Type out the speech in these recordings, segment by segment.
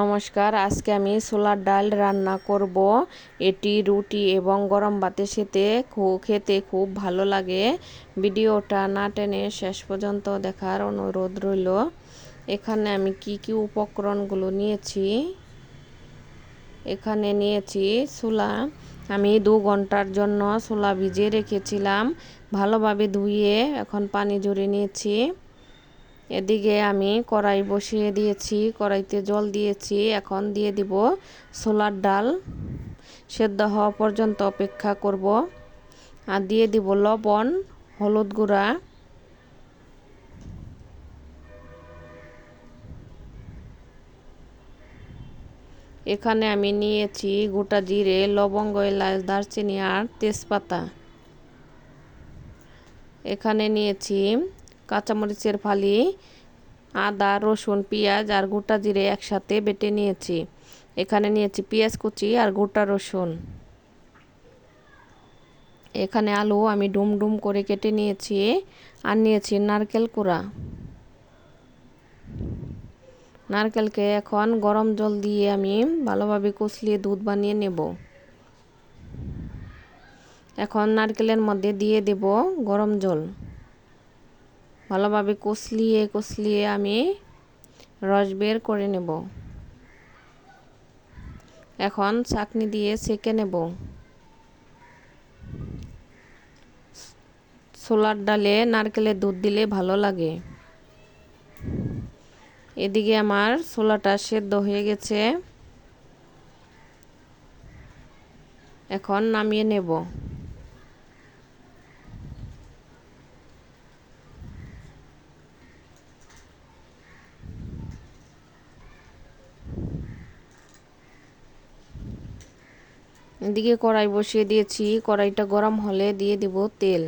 নমস্কার, আজকে আমি ছোলার ডাল রান্না করব। এটি রুটি এবং গরম ভাতের সাথে খেতে খুব ভালো লাগে। ভিডিওটা না টেনে শেষ পর্যন্ত দেখার অনুরোধ রইল। এখানে আমি কি কি উপকরণগুলো নিয়েছি? এখানে নিয়েছি ছোলা। আমি দু ঘণ্টার জন্য ছোলা ভিজিয়ে রেখেছিলাম। ভালোভাবে ধুয়ে এখন পানি জড়িয়ে নিয়েছি। এদিকে আমি কড়াই বসিয়ে দিয়েছি, কড়াইতে জল দিয়েছি। এখন দিয়ে দিব ছোলার ডাল। সেদ্ধ হওয়া পর্যন্ত অপেক্ষা করব। আর দিয়ে দিব লবণ, হলুদ গুঁড়া। এখানে আমি নিয়েছি গোটা জিরে, লবঙ্গ, এলাচ, দারচিনি আর তেজপাতা। এখানে নিয়েছি কাঁচামরিচের ফালি, আদা, রসুন, পেঁয়াজ আর গোটা জিরে একসাথে বেটে নিয়েছি। এখানে নিয়েছি পেঁয়াজ কুচি আর গোটা রসুন। এখানে আলু আমি ডুম ডুম করে কেটে নিয়েছি আর নিয়েছি নারকেল কুড়া। নারকেলকে এখন গরম জল দিয়ে আমি ভালোভাবে কুচলিয়ে দুধ বানিয়ে নেব। এখন নারকেলের মধ্যে দিয়ে দেব গরম জল। ভালোভাবে কষলিয়ে কষলিয়ে আমি রস বের করে নেব। এখন চাকনি দিয়ে সেকে নেব। ছোলার ডালে নারকেলের দুধ দিলে ভালো লাগে। এদিকে আমার ছোলাটা সেদ্ধ হয়ে গেছে। এখন নামিয়ে নেব। এদিকে কড়াই বসিয়ে দিয়েছি। কড়াইটা গরম হলে দিয়ে দিব তেল।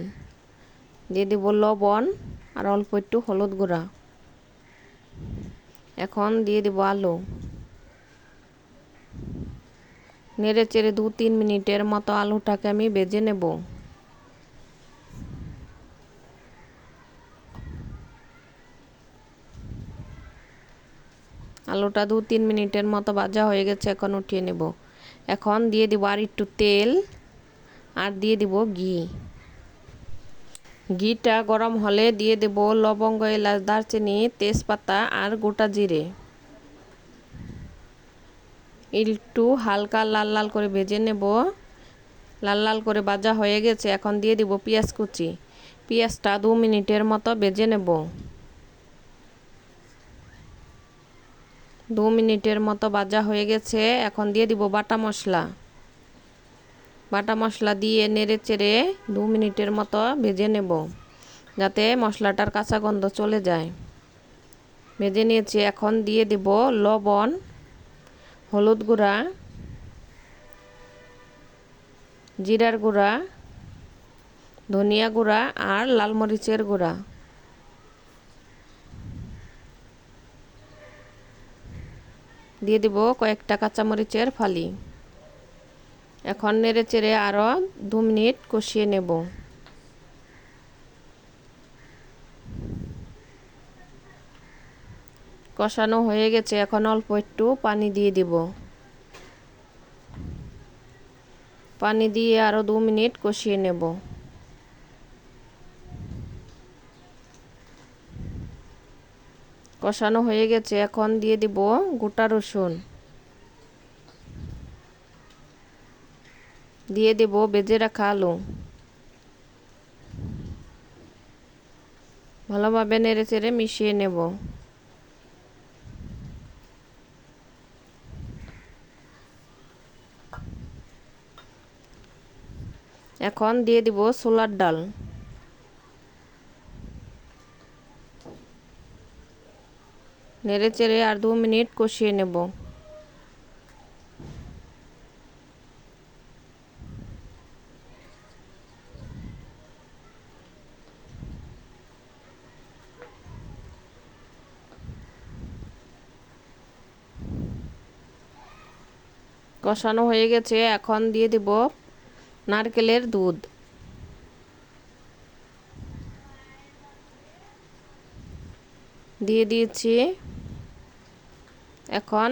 দিয়ে দিব লবণ আর অল্প একটু হলুদ গুঁড়া। এখন দিয়ে দিব আলু। নেড়ে চেড়ে দু তিন মিনিটের মতো আলুটাকে আমি বেজে নেব। আলুটা দু তিন মিনিটের মতো ভাজা হয়ে গেছে, এখন উঠিয়ে নেব। এখন দিয়ে দিব আর একটু তেল আর দিয়ে দিব ঘি। ঘিটা গরম হলে দিয়ে দেব লবঙ্গ, এলাচ, দারচিনি, তেজপাতা আর গোটা জিরে। একটু হালকা লাল লাল করে ভেজে নেব। লাল লাল করে ভাজা হয়ে গেছে, এখন দিয়ে দিব পেঁয়াজ কুচি। পেঁয়াজটা দু মিনিটের মতো ভেজে নেব। দু মিনিটের মতো ভাজা হয়ে গেছে। এখন দিয়ে দিব বাটা মশলা। বাটা মশলা দিয়ে নেড়ে চেড়ে দু মিনিটের মতো ভেজে নেব, যাতে মশলাটার কাঁচা গন্ধ চলে যায়। ভেজে নিয়েছি, এখন দিয়ে দিব লবণ, হলুদ গুঁড়া, জিরার গুঁড়া, ধনিয়া গুঁড়া আর লাল মরিচের গুঁড়া। দিয়ে দিব কয়েকটা কাঁচামরিচের ফালি। এখন নেড়ে চেড়ে আরও দু মিনিট কষিয়ে নেব। কষানো হয়ে গেছে, এখন অল্প একটু পানি দিয়ে দিব। পানি দিয়ে আরও দু মিনিট কষিয়ে নেব। কষানো হয়ে গেছে, এখন দিয়ে দিব গোটা রসুন। দিয়ে দেব বেজে রাখা আলু। ভালোভাবে নেড়ে চেড়ে মিশিয়ে নেব। এখন দিয়ে দিব ছোলার ডাল। নেড়ে চেড়ে আর দু মিনিট কষিয়ে নেব। কষানো হয়ে গেছে, এখন দিয়ে দিব নারকেলের দুধ। দিয়ে দিয়েছি এখন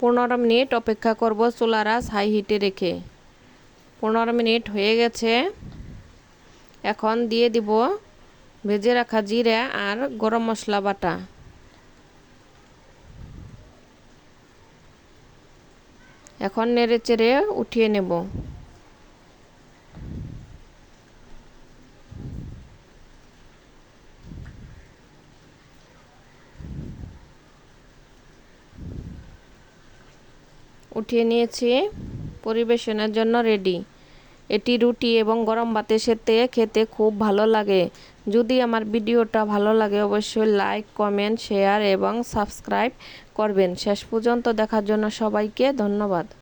পনেরো মিনিট অপেক্ষা করব চুলারাস হাই হিটে রেখে। পনেরো মিনিট হয়ে গেছে। এখন দিয়ে দিব ভেজে রাখা জিরা আর গরম মশলা বাটা। এখন নেড়ে চেড়ে উঠিয়ে নেব। উঠিয়ে নিয়েছি। পরিবেশনের জন্য রেডি এটি রুটি এবং গরম ভাতের সাথে খেতে খুব ভালো লাগে। যদি আমার ভিডিওটা ভালো লাগে, অবশ্যই লাইক কমেন্ট শেয়ার এবং সাবস্ক্রাইব করবেন। শেষ পর্যন্ত দেখার জন্য সবাইকে ধন্যবাদ।